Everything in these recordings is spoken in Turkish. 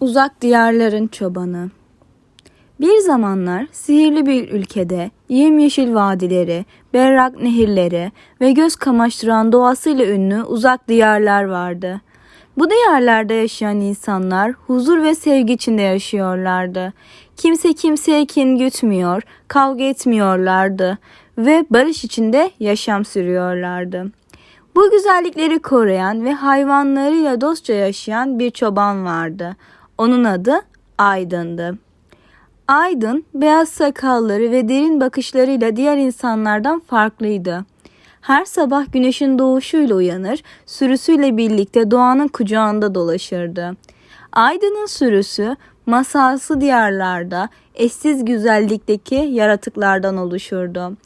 Uzak diyarların çobanı. Bir zamanlar sihirli bir ülkede yemyeşil vadileri, berrak nehirleri ve göz kamaştıran doğasıyla ünlü uzak diyarlar vardı. Bu diyarlarda yaşayan insanlar huzur ve sevgi içinde yaşıyorlardı. Kimse kimseye kin gütmüyor, kavga etmiyorlardı ve barış içinde yaşam sürüyorlardı. Bu güzellikleri koruyan ve hayvanlarıyla dostça yaşayan bir çoban vardı. Onun adı Aydın'dı. Aydın beyaz sakalları ve derin bakışlarıyla diğer insanlardan farklıydı. Her sabah güneşin doğuşuyla uyanır, sürüsüyle birlikte doğanın kucağında dolaşırdı. Aydın'ın sürüsü masalsı diyarlarda eşsiz güzellikteki yaratıklardan oluşurdu.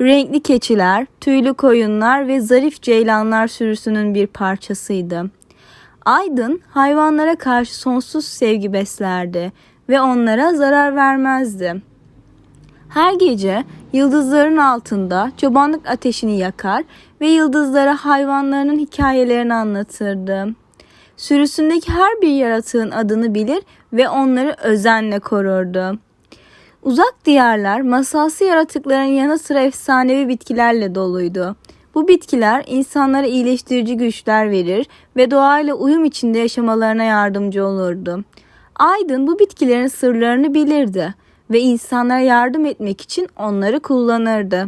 Renkli keçiler, tüylü koyunlar ve zarif ceylanlar sürüsünün bir parçasıydı. Aydın hayvanlara karşı sonsuz sevgi beslerdi ve onlara zarar vermezdi. Her gece yıldızların altında çobanlık ateşini yakar ve yıldızlara hayvanlarının hikayelerini anlatırdı. Sürüsündeki her bir yaratığın adını bilir ve onları özenle korurdu. Uzak diyarlar masalsı yaratıkların yanı sıra efsanevi bitkilerle doluydu. Bu bitkiler insanlara iyileştirici güçler verir ve doğayla uyum içinde yaşamalarına yardımcı olurdu. Aydın bu bitkilerin sırlarını bilirdi ve insanlara yardım etmek için onları kullanırdı.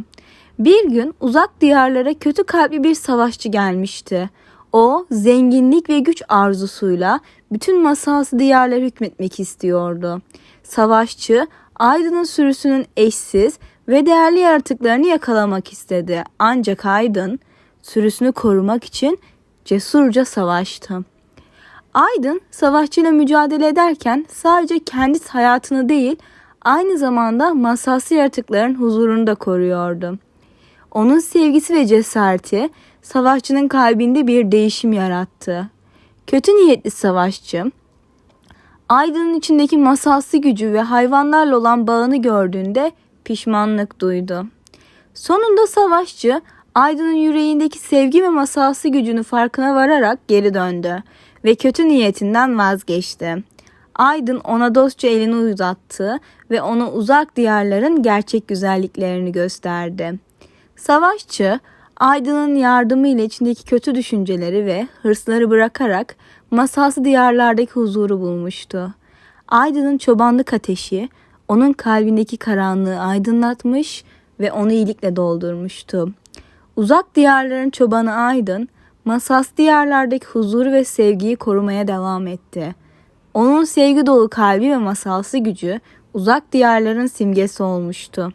Bir gün uzak diyarlara kötü kalpli bir savaşçı gelmişti. O zenginlik ve güç arzusuyla bütün masalsı diyarlara hükmetmek istiyordu. Savaşçı Aydın'ın sürüsünün eşsiz ve değerli yaratıklarını yakalamak istedi. Ancak Aydın sürüsünü korumak için cesurca savaştı. Aydın savaşçıyla mücadele ederken sadece kendi hayatını değil aynı zamanda masalsı yaratıkların huzurunu da koruyordu. Onun sevgisi ve cesareti savaşçının kalbinde bir değişim yarattı. Kötü niyetli savaşçı Aydın'ın içindeki masalsı gücü ve hayvanlarla olan bağını gördüğünde pişmanlık duydu. Sonunda savaşçı Aydın'ın yüreğindeki sevgi ve masalsı gücünü farkına vararak geri döndü ve kötü niyetinden vazgeçti. Aydın ona dostça elini uzattı ve ona uzak diyarların gerçek güzelliklerini gösterdi. Savaşçı Aydın'ın yardımı ile içindeki kötü düşünceleri ve hırsları bırakarak masalsı diyarlardaki huzuru bulmuştu. Aydın'ın çobanlık ateşi onun kalbindeki karanlığı aydınlatmış ve onu iyilikle doldurmuştu. Uzak diyarların çobanı Aydın, masas diyarlardaki huzuru ve sevgiyi korumaya devam etti. Onun sevgi dolu kalbi ve masalsı gücü uzak diyarların simgesi olmuştu.